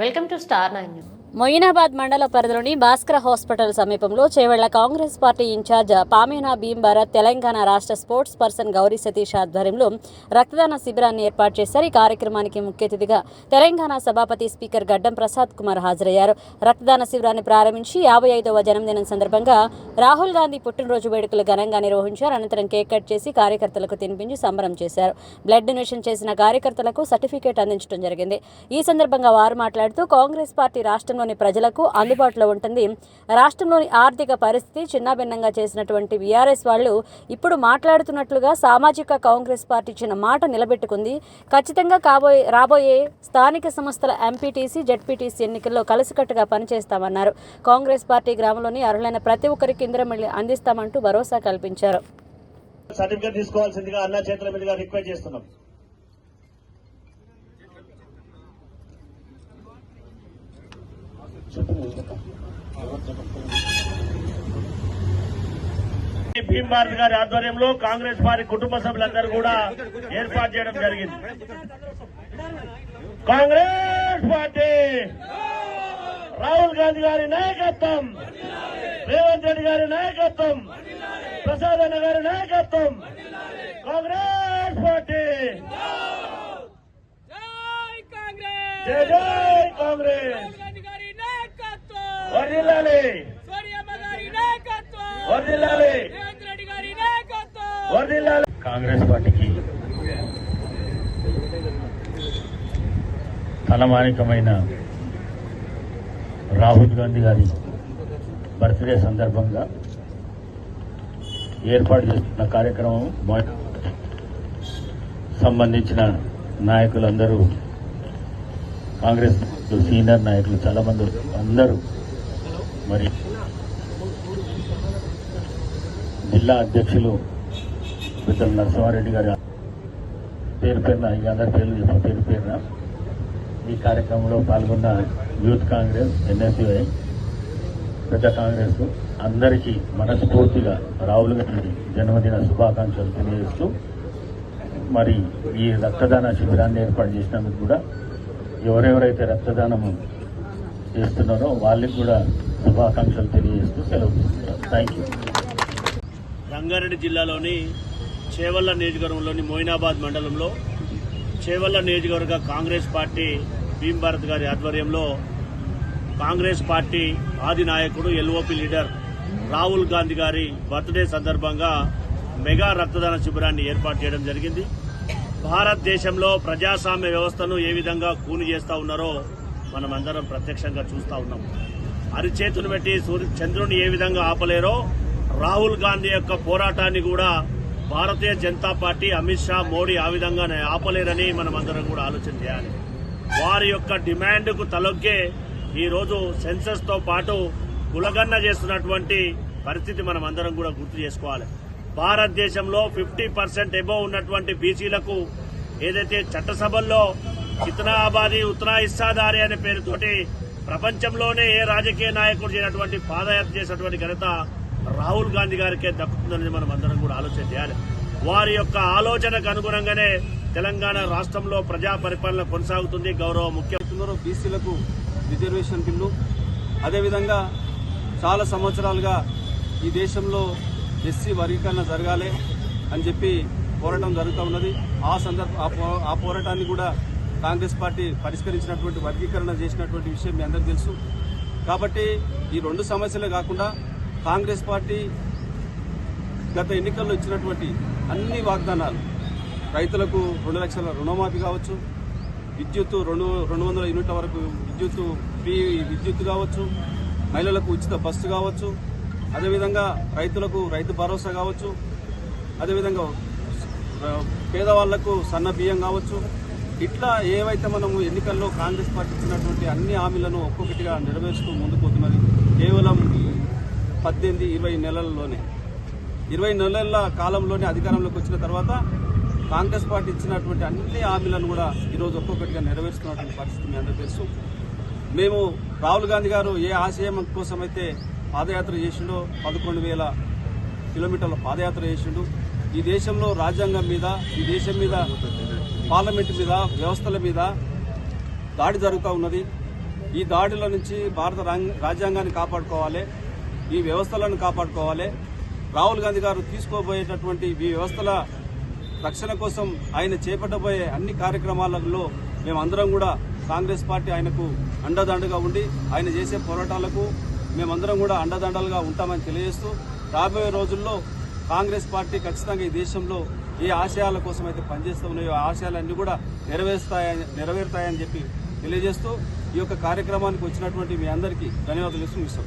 Welcome to star nine news. Moinabad మండల పరిధిలోని Bhaskara hospital సమీపంలో Chevella Congress party incharge Pamena Bheem Bharat Telangana రాష్ట్ర sports person Gauri Satish ఆధ్వర్యంలో రక్తదాన శిబిరాన్ని ఏర్పాటు చేశారు. ఈ కార్యక్రమానికి ముఖ్య అతిథిగా తెలంగాణ సభాపతి స్పీకర్ గడ్డం ప్రసాద్ కుమార్ హాజరయ్యారు. రక్తదాన శిబిరాన్ని ప్రారంభించి యాభై ఐదవ జన్మదినం సందర్భంగా రాహుల్ గాంధీ పుట్టినరోజు వేడుకలు ఘనంగా నిర్వహించారు. అనంతరం కేక్ కట్ చేసి కార్యకర్తలకు తినిపించి సంబరం చేశారు. బ్లడ్ డొనేషన్ చేసిన కార్యకర్తలకు సర్టిఫికేట్ అందించడం జరిగింది. ఈ సందర్భంగా వారు మాట్లాడుతూ కాంగ్రెస్ పార్టీ రాష్ట్రంలోని ప్రజలకు అందుబాటులో ఉంటుంది. రాష్ట్రంలోని ఆర్థిక పరిస్థితి చిన్నాభిన్నంగా చేసినటువంటి బీఆర్ఎస్ వాళ్ళు ఇప్పుడు మాట్లాడుతున్నట్లుగా సామాజిక కాంగ్రెస్ పార్టీ ఇచ్చిన మాట నిలబెట్టుకుంది. ఖచ్చితంగా కాబోయే రాబోయే స్థానిక సంస్థల ఎంపీటీసీ జడ్పీటీసీ ఎన్నికల్లో కలిసికట్టుగా పనిచేస్తామన్నారు. కాంగ్రెస్ పార్టీ గ్రామంలోని అర్హులైన ప్రతి ఒక్కరికి ఇంద్రమిల్లి అందిస్తామంటూ భరోసా కల్పించారు. సర్టిఫికేట్ తీసుకోవాల్సిందిగా అన్న చేతుల మీదుగా రిక్వెస్ట్ చేస్తున్నాం. భీమ్ భారత్ గారి ఆధ్వర్యంలో కాంగ్రెస్ పార్టీ కుటుంబ సభ్యులందరూ కూడా ఏర్పాటు చేయడం జరిగింది. కాంగ్రెస్ పార్టీ రాహుల్ గాంధీ గారి నాయకత్వం రేవంత్ రెడ్డి గారి నాయకత్వం ప్రసాద్ అన్న గారి నాయకత్వం కాంగ్రెస్ పార్టీ జై కాంగ్రెస్ జై జై కాంగ్రెస్ గాంధీ గారి నాయకత్వం వర్దిల్లాలి వర్దిల్లాలి వర్దిల్లాలి కాంగ్రెస్ పార్టీకి తలమానికమైన రాహుల్ గాంధీ గారి బర్త్డే సందర్భంగా ఏర్పాటు చేస్తున్న కార్యక్రమం సంబంధించిన నాయకులందరూ కాంగ్రెస్ సీనియర్ నాయకులు చాలా మంది అందరూ మరి జిల్లా అధ్యక్షులు పెద్దలు నరసింహారెడ్డి గారు పేరు పేరున ఈ అందరి పేర్లు చెప్పిన పేరు పేరున ఈ కార్యక్రమంలో పాల్గొన్న యూత్ కాంగ్రెస్ ఎన్ఎస్యుఐ పెద్ద కాంగ్రెస్ అందరికీ మనస్ఫూర్తిగా రాహుల్ గాంధీ జన్మదిన శుభాకాంక్షలు తెలియజేస్తూ మరి ఈ రక్తదాన శిబిరాన్ని ఏర్పాటు చేసినందుకు కూడా ఎవరెవరైతే రక్తదానము చేస్తున్నారో వాళ్ళకి కూడా శుభాకాంక్షలు తెలియజేస్తూ సెలవు తీసుకున్నారు థ్యాంక్ యూ రంగారెడ్డి జిల్లాలోని చేవల్ల నియోజకవర్గంలోని మోయినాబాద్ మండలంలో చేవల్ల నియోజకవర్గ కాంగ్రెస్ పార్టీ భీమ్ భారత్ గారి ఆధ్వర్యంలో కాంగ్రెస్ పార్టీ ఆది నాయకుడు ఎల్ఓపి లీడర్ రాహుల్ గాంధీ గారి బర్త్డే సందర్భంగా మెగా రక్తదాన శిబిరాన్ని ఏర్పాటు చేయడం జరిగింది. భారతదేశంలో ప్రజాస్వామ్య వ్యవస్థను ఏ విధంగా కూని చేస్తా ఉన్నారో మనమందరం ప్రత్యక్షంగా చూస్తా ఉన్నాం. అరిచేతులు పెట్టి సూర్య చంద్రుని ఏ విధంగా ఆపలేరో రాహుల్ గాంధీ యొక్క పోరాటాన్ని కూడా భారతీయ జనతా పార్టీ అమిత్ షా మోడీ ఆ విధంగా ఆపలేరని మనం అందరం కూడా ఆలోచన చేయాలి. వారి యొక్క డిమాండ్కు తలొగ్గే ఈరోజు సెన్సెస్తో పాటు కులగన్న చేస్తున్నటువంటి పరిస్థితి మనం అందరం కూడా గుర్తు చేసుకోవాలి. భారతదేశంలో ఫిఫ్టీ పర్సెంట్ ఎబో ఉన్నటువంటి బీసీలకు ఏదైతే చట్టసభల్లో చిత్నా ఆబాది ఉత్తరా ఇస్సాదారి అనే పేరుతోటి ప్రపంచంలోనే ఏ రాజకీయ నాయకుడు చేయనటువంటి పాదయాత్ర చేసినటువంటి ఘనత రాహుల్ గాంధీ గారికే దక్కుతుందని మనం అందరం కూడా ఆలోచన చేయాలి. వారి యొక్క ఆలోచనకు అనుగుణంగానే తెలంగాణ రాష్ట్రంలో ప్రజా పరిపాలన కొనసాగుతుంది గౌరవ ముఖ్యమంత్రి బీసీలకు రిజర్వేషన్ బిల్లు. అదేవిధంగా చాలా సంవత్సరాలుగా ఈ దేశంలో ఎస్సీ వర్గీకరణ జరగాలి అని చెప్పి పోరాటం జరుగుతూ ఉన్నది. ఆ సందర్భ ఆ పో- ఆ పోరాటాన్ని కూడా కాంగ్రెస్ పార్టీ పరిష్కరించినటువంటి వర్గీకరణ చేసినటువంటి విషయం మీ అందరికీ తెలుసు. కాబట్టి ఈ రెండు సమస్యలే కాకుండా కాంగ్రెస్ పార్టీ గత ఎన్నికల్లో ఇచ్చినటువంటి అన్ని వాగ్దానాలు రైతులకు రెండు లక్షల రుణమాఫీ కావచ్చు విద్యుత్ రెండు రెండు వందల యూనిట్ల వరకు విద్యుత్ ఫ్రీ విద్యుత్ కావచ్చు మహిళలకు ఉచిత బస్సు కావచ్చు అదేవిధంగా రైతులకు రైతు భరోసా కావచ్చు అదేవిధంగా పేదవాళ్ళకు సన్న బియ్యం కావచ్చు ఇట్లా ఏవైతే మనము ఎన్నికల్లో కాంగ్రెస్ పార్టీ ఇచ్చినటువంటి అన్ని హామీలను ఒక్కొక్కటిగా నెరవేర్చుకుని ముందుకు పోతున్నది కేవలం పద్దెనిమిది ఇరవై నెలల్లోనే. ఇరవై నెలల కాలంలోనే అధికారంలోకి వచ్చిన తర్వాత కాంగ్రెస్ పార్టీ ఇచ్చినటువంటి అన్ని హామీలను కూడా ఈరోజు ఒక్కొక్కటిగా నెరవేర్చుకున్నటువంటి పరిస్థితి మీ తెలుసు. మేము రాహుల్ గాంధీ గారు ఏ ఆశయం కోసమైతే పాదయాత్ర చేసిండో పదకొండు వేల కిలోమీటర్ల పాదయాత్ర చేసిండు. ఈ దేశంలో రాజ్యాంగం మీద ఈ దేశం మీద పార్లమెంట్ మీద వ్యవస్థల మీద దాడి జరుగుతూ ఉన్నది. ఈ దాడుల నుంచి భారత రాంగ్- రాజ్యాంగాన్ని కాపాడుకోవాలి. ఈ వ్యవస్థలను కాపాడుకోవాలి. రాహుల్ గాంధీ గారు తీసుకోబోయేటటువంటి ఈ వ్యవస్థల రక్షణ కోసం ఆయన చేపట్టబోయే అన్ని కార్యక్రమాలలో మేమందరం కూడా కాంగ్రెస్ పార్టీ ఆయనకు అండదండగా ఉండి ఆయన చేసే పోరాటాలకు మేమందరం కూడా అండదండలుగా ఉంటామని తెలియజేస్తూ రాబోయే రోజుల్లో కాంగ్రెస్ పార్టీ ఖచ్చితంగా ఈ దేశంలో ఏ ఆశయాల కోసం అయితే పనిచేస్తూ ఉన్నాయో ఆ ఆశయాలన్నీ కూడా నెరవేరుస్తాయని నెరవేరుతాయని చెప్పి తెలియజేస్తూ ఈ యొక్క కార్యక్రమానికి వచ్చినటువంటి మీ అందరికీ ధన్యవాదాలు ఇస్తూ